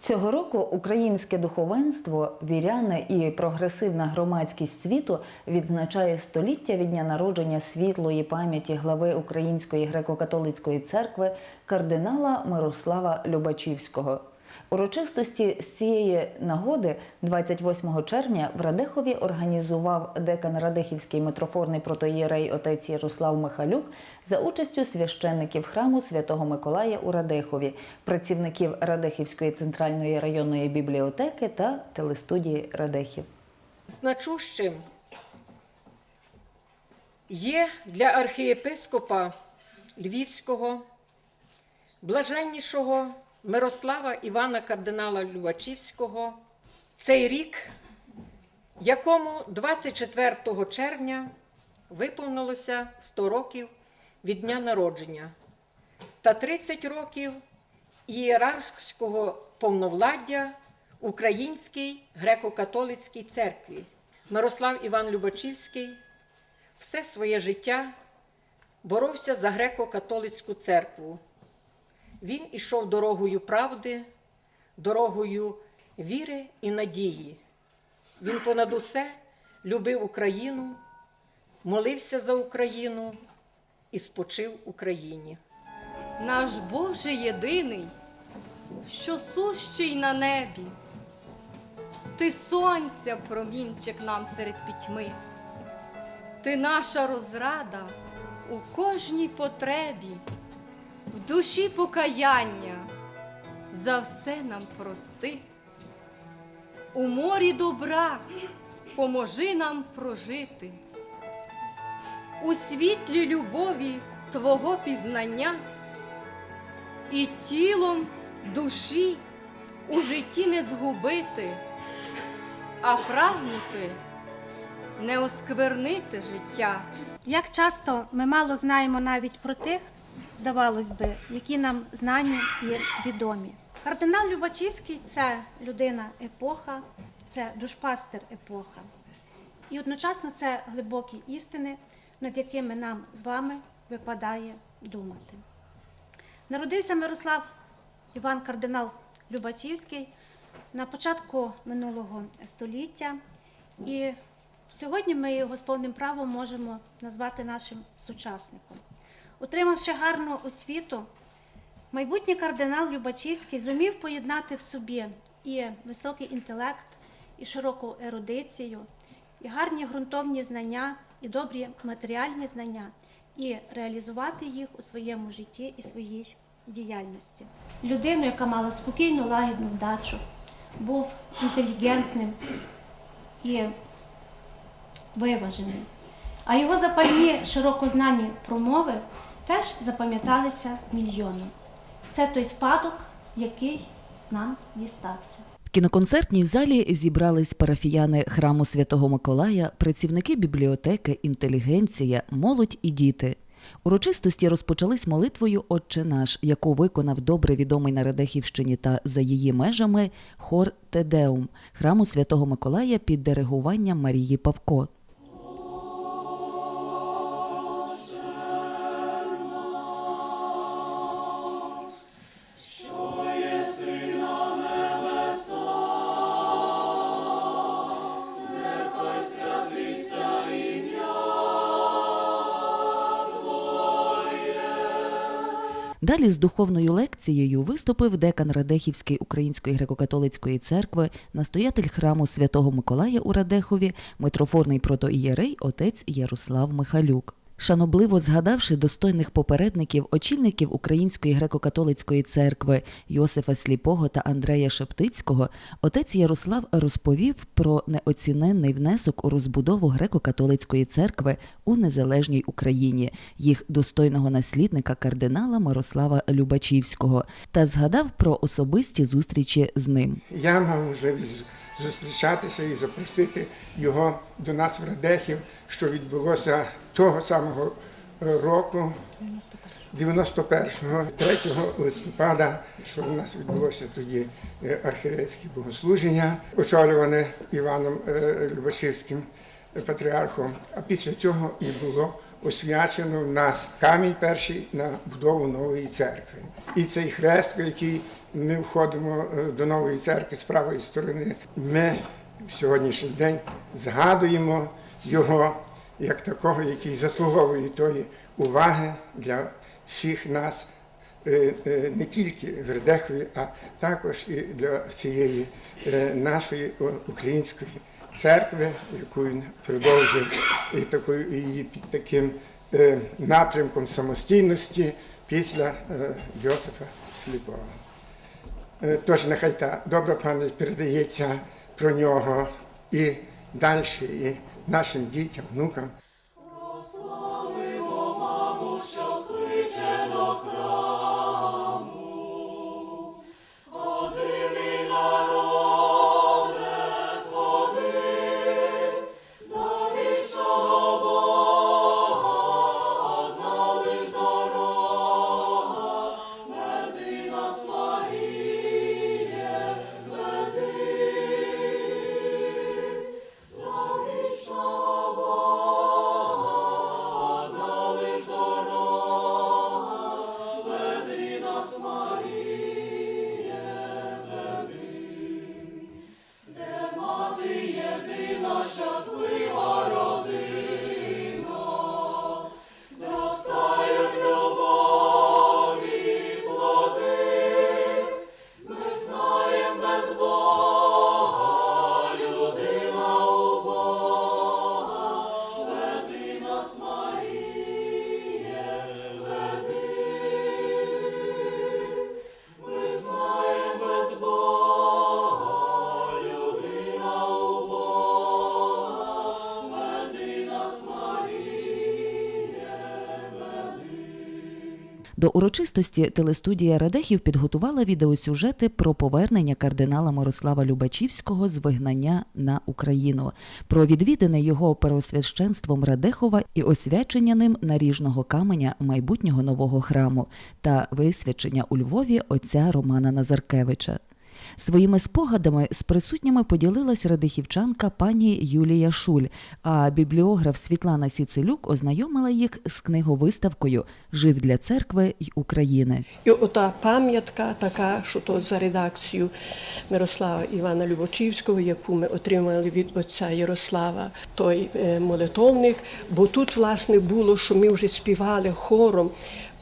Цього року українське духовенство, віряни і прогресивна громадськість світу відзначає століття від дня народження світлої пам'яті глави Української греко-католицької церкви кардинала Мирослава Любачівського. Урочистості з цієї нагоди 28 червня в Радехові організував декан Радехівський митрофорний протоєрей отець Ярослав Михалюк за участю священників храму Святого Миколая у Радехові, працівників Радехівської центральної районної бібліотеки та телестудії Радехів. Значущим є для архієпископа Львівського, блаженнішого Мирослава Івана кардинала Любачівського цей рік, якому 24 червня виповнилося 100 років від дня народження та 30 років ієрархського повновладдя Українській греко-католицькій церкві. Мирослав Іван Любачівський все своє життя боровся за греко-католицьку церкву. Він ішов дорогою правди, дорогою віри і надії. Він понад усе любив Україну, молився за Україну і спочив Україні. Наш Боже єдиний, що сущий на небі, ти сонця промінчик нам серед пітьми, ти наша розрада у кожній потребі, в душі покаяння, за все нам прости. У морі добра поможи нам прожити, у світлі любові Твого пізнання і тілом душі у житті не згубити, а прагнути не осквернити життя. Як часто ми мало знаємо навіть про тих, здавалось би, які нам знані і відомі. Кардинал Любачівський це людина епоха, це душпастер епоха. І одночасно це глибокі істини, над якими нам з вами випадає думати. Народився Мирослав Іван кардинал Любачівський на початку минулого століття, і сьогодні ми його з повним правом можемо назвати нашим сучасником. Отримавши гарну освіту, майбутній кардинал Любачівський зумів поєднати в собі і високий інтелект, і широку ерудицію, і гарні ґрунтовні знання, і добрі матеріальні знання, і реалізувати їх у своєму житті і своїй діяльності. Людину, яка мала спокійну, лагідну вдачу, був інтелігентним і виважений. А його запальні широко знані промови теж запам'яталися мільйоном. Це той спадок, який нам дістався. В кіноконцертній залі зібрались парафіяни храму Святого Миколая, працівники бібліотеки, інтелігенція, молодь і діти. Урочистості розпочались молитвою Отче наш, яку виконав добре відомий на Радехівщині та за її межами хор Тедеум храму Святого Миколая під диригуванням Марії Павко. Далі з духовною лекцією виступив декан Радехівської Української греко-католицької церкви, настоятель храму Святого Миколая у Радехові, митрофорний протоієрей отець Ярослав Михалюк. Шанобливо згадавши достойних попередників, очільників Української греко-католицької церкви Йосифа Сліпого та Андрея Шептицького, отець Ярослав розповів про неоціненний внесок у розбудову греко-католицької церкви у незалежній Україні, їх достойного наслідника кардинала Мирослава Любачівського, та згадав про особисті зустрічі з ним. Я мав можливість зустрічатися і запросити його до нас в Радехів, що відбулося того самого е, року, 91-го, 3 листопада, що у нас відбулося тоді е, архірейське богослуження, очолюване Іваном е, Любашівським патріархом. А після цього і було освячено в нас камінь перший на будову нової церкви. І цей хрест, який ми входимо е, до нової церкви з правої сторони. Ми в сьогоднішній день згадуємо його як такого, який заслуговує тої уваги для всіх нас, е, е, не тільки в Радехові, а також і для цієї нашої української церкви, яку він продовжив і такою її під таким напрямком самостійності після Йосифа Сліпого. Е, Тож нехай та добра пам'ять передається про нього і далі, і нашим дітям, внукам. До урочистості телестудія Радехів підготувала відеосюжети про повернення кардинала Мирослава Любачівського з вигнання на Україну, про відвідини його переосвященством Радехова і освячення ним наріжного каменя майбутнього нового храму та висвячення у Львові отця Романа Назаркевича. Своїми спогадами з присутніми поділилась радихівчанка пані Юлія Шуль, а бібліограф Світлана Сіцелюк ознайомила їх з книговиставкою Жив для церкви й України. І ота пам'ятка така, що то за редакцію Мирослава Івана Любочівського, яку ми отримали від отця Ярослава, той е, молитовник. Бо тут, власне, було, що ми вже співали хором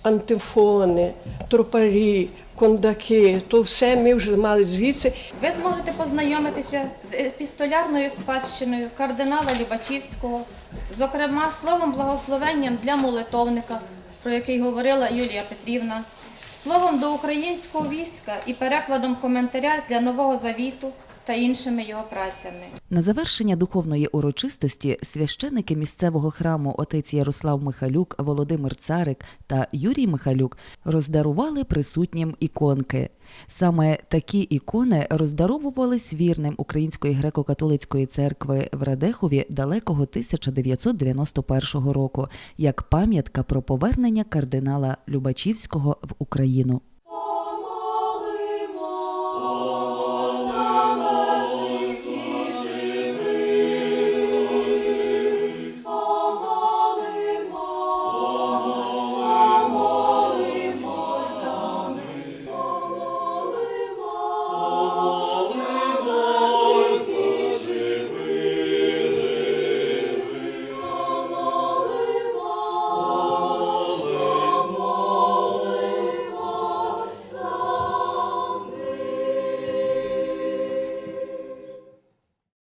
антифони, тропарі, кондаки, то все ми вже мали звідси. Ви зможете познайомитися з епістолярною спадщиною кардинала Любачівського, зокрема словом благословенням для молитовника, про який говорила Юлія Петрівна, словом до українського війська і перекладом коментаря для Нового Завіту та іншими його працями. На завершення духовної урочистості священики місцевого храму отець Ярослав Михалюк, Володимир Царик та Юрій Михалюк роздарували присутнім іконки. Саме такі ікони роздаровувались вірним Української греко-католицької церкви в Радехові далекого 1991 року як пам'ятка про повернення кардинала Любачівського в Україну.